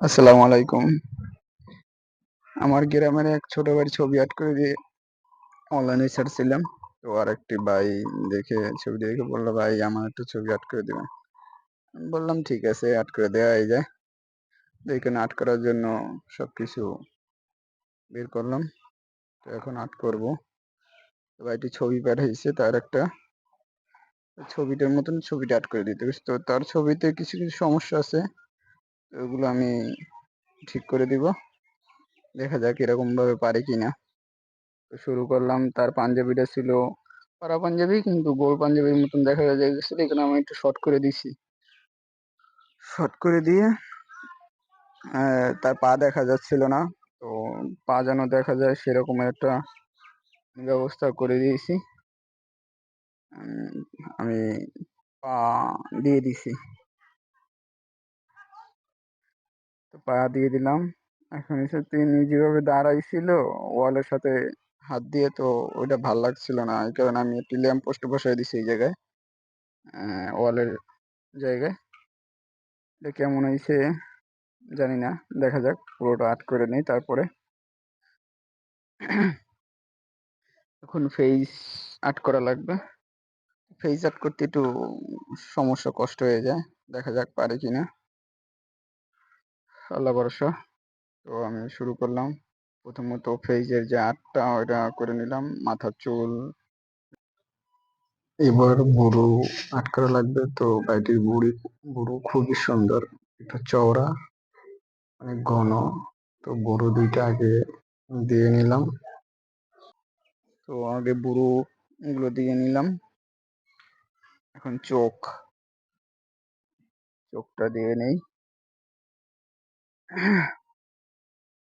আসসালামু আলাইকুম। আমার গ্রামের এক ছোট ভাইয়ের ছবি আর্ট করে দিয়ে অনলাইনে ছাড়ছিলাম তো আর একটি ভাই দেখে, ছবি দেখে বলল, ভাই, আমার একটু ছবি আর্ট করে আমি বললাম, ঠিক আছে আর্ট করে দেওয়া এই যায়। তো এখানে আর্ট করার জন্য সবকিছু বের করলাম। তো এখন আর্ট করব। তো ভাইটি ছবি পাঠাইছে, তার একটা ছবিটার মতন ছবিটা আর্ট করে দিতে। তো তার ছবিতে কিছু কিছু সমস্যা আছে। ওগুলো আমি ঠিক করে দিব। দেখা যাক এরকম ভাবে পারি কিনা। তো শুরু করলাম, তার পাঞ্জাবিটা ছিল পাড়া পাঞ্জাবি কিন্তু গোল পাঞ্জাবির মতন দেখা যাচ্ছিল এখানে আমি একটু শর্ট করে দিছি। শর্ট করে দিয়ে তার পা দেখা যাচ্ছিল না। তো পা যেন দেখা যায় সেরকম একটা ব্যবস্থা করে দিয়েছি। আমি পা দিয়ে দিছি। তো পা দিয়ে দিলাম। এখন এসে তিনি যেভাবে দাঁড়াইছিল, ওয়ালের সাথে হাত দিয়ে তো ওইটা ভালো লাগছিল না। এই কারণে আমি একটি ল্যাম্প পোস্ট বসাই দিছি এই জায়গায় ওয়ালের জায়গায়। এটা কেমন হয়েছে জানি না, দেখা যাক, পুরোটা আর্ট করে নেই তারপরে। এখন ফেস আর্ট করা লাগবে। ফেস আর্ট করতে একটু সমস্যা কষ্ট হয়ে যায়, দেখা যাক পারে কিনা। আল্লাহ ভরসা। তো আমি শুরু করলাম। প্রথমত ফেসের যে আটটা, ওইটা করে নিলাম। মাথার চুল। এবার বুড়ো আর্ট করা লাগবে। তো গাড়িটির বুড়ি বুড়ো খুবই সুন্দর। এটা চওড়া, অনেক ঘন। তো বুড়ো দুইটা আগে দিয়ে নিলাম। তো আগে বুড়ো এগুলো দিয়ে নিলাম। এখন চোখ। চোখটা দিয়ে নেই।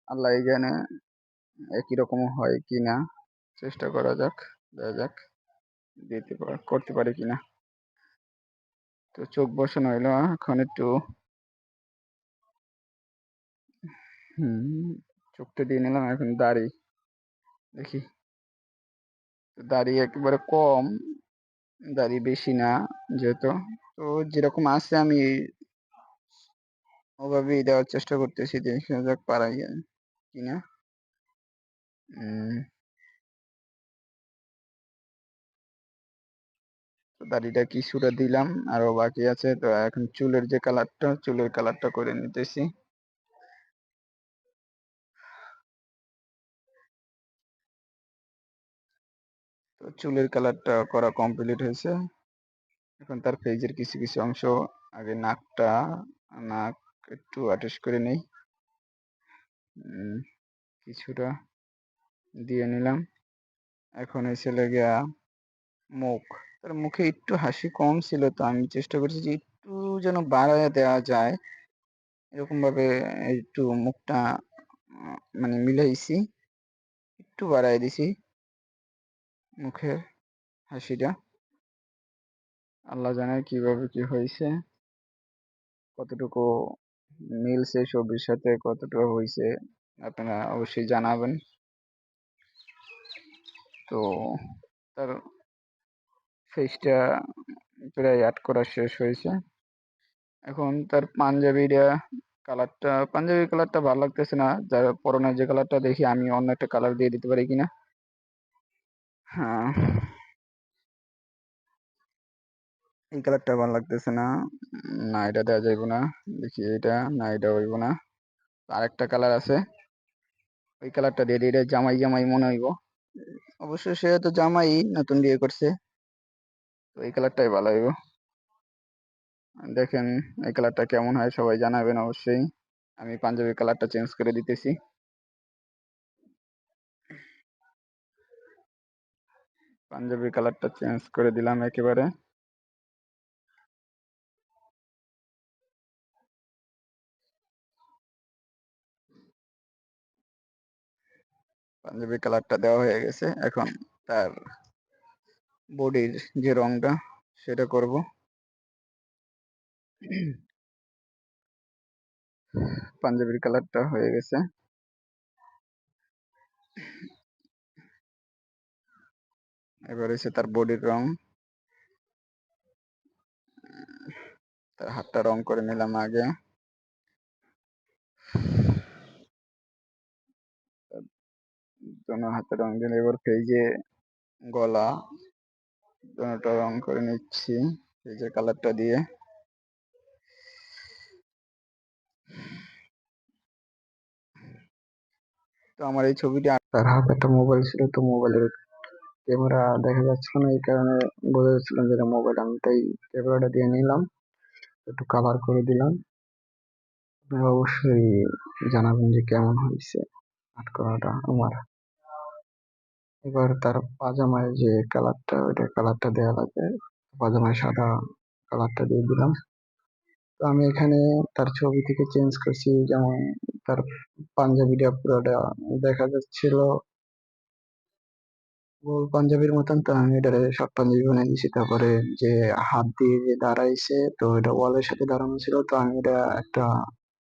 আল্লাহ জানে একই রকম হয় কি না, চেষ্টা করা যাক দেখা যাক, দিতে করতে পারি কিনা তো চোখ বসানো হইল, এখন একটু চোখটা দিয়ে নিলাম, এখন দাড়ি, দেখি। দাড়ি একেবারে কম, দাড়ি বেশি না, যেহেতু। তো যেরকম আছে আমি ওভাবেই দেওয়ার চেষ্টা করতেছি দেখা যাক পারাই কিনা। উম, তো দাড়িটা কিছুটা দিলাম আরও বাকি আছে তো এখন চুলের যে কালারটা চুলের কালারটা করে নিতেছি। তো চুলের কালারটা করা কমপ্লিট হয়েছে। এখন তার ফেজের কিছু কিছু অংশ আগে নাকটা নাক একটু অ্যাটাচ করে নেই। কিছুটা দিয়ে নিলাম। এখন এসে লেগেয়া মুখ। তার মুখে একটু হাসি কম ছিল, তো আমি চেষ্টা করছি যে একটু যেন বাড়ায় দেওয়া যায়। এরকম ভাবে একটু মুখটা মানে মিলাইছি। একটু বাড়ায় দিছি মুখের হাসিটা। আল্লাহ জানে কীভাবে কি হয়েছে, কতটুকু মিলছে ছবির সাথে কতটা হয়েছে আপনারা অবশ্যই জানাবেন। তো, তার ফেসটা প্রায় অ্যাড করা শেষ হয়েছে। এখন তার পাঞ্জাবিটা কালারটা পাঞ্জাবি কালারটা ভালো লাগতেছে না। যার পরনের যে কালারটা দেখি, আমি অন্য একটা কালার দিয়ে দিতে পারি কিনা? হ্যাঁ। এই কালারটা ভালো লাগতেছে না। না, এটা দেওয়া যাইব না। দেখি এটা না, এটা হইব না। আরেকটা কালার আছে। ওই কালারটা দিয়ে এটা জামাই জামাই মনে হইব। অবশ্য সে তো জামাই, নতুন বিয়ে করছে। তো এই কালারটাই ভালো হইব। দেখেন, এই কালারটা কেমন হয়, সবাই জানাবেন অবশ্যই। আমি পাঞ্জাবি কালারটা চেঞ্জ করে দিতেছি। পাঞ্জাবি কালারটা চেঞ্জ করে দিলাম একেবারে। পাঞ্জাবি কালারটা দেওয়া হয়ে গেছে। এখন তার বডির যে রংটা, সেটা করব। পাঞ্জাবির কালারটা হয়ে গেছে। এবার হচ্ছে তার বডির রং। তার হাতটা রং করে নিলাম আগে। দোনো হাতে রং দিলে এবার পেজে গলা দোনোটা রং করে নিচ্ছি পেজের কালারটা দিয়ে। তো আমার এই ছবিটি তার হাতে একটা মোবাইল ছিল, তো মোবাইলের ক্যামেরা দেখা যাচ্ছিল না, এই কারণে বোঝা যাচ্ছিল যে মোবাইল। আমি তাই ক্যামেরাটা দিয়ে নিলাম, একটু কালার করে দিলাম। আপনারা অবশ্যই জানাবেন যে কেমন হয়েছে আর্ট করাটা আমার। এবার তার পাজামায় যে কালার কালারটা, ওইটা কালারটা দেওয়া লাগবে পাজামায় সাদা কালারটা দিয়ে দিলাম। তো আমি এখানে তার ছবি থেকে চেঞ্জ করছি। যেমন তার পাঞ্জাবিটা পুরোটা দেখা যাচ্ছিল। গোল পাঞ্জাবির মতন, তো আমি এটারে শর্ট পাঞ্জাবি বানিয়ে দিয়েছি। তারপরে যে হাত দিয়ে যে দাঁড়াইছে, তো এটা ওয়ালের সাথে দাঁড়ানো ছিল। তো আমি এটা একটা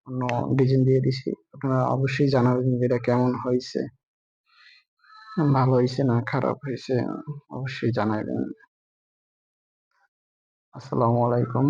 অন্য ডিজাইন দিয়ে দিছি আপনারা অবশ্যই জানাবেন যে এটা কেমন হয়েছে। ভালো হয়েছে না খারাপ হয়েছে অবশ্যই জানাবেন আসসালামু আলাইকুম।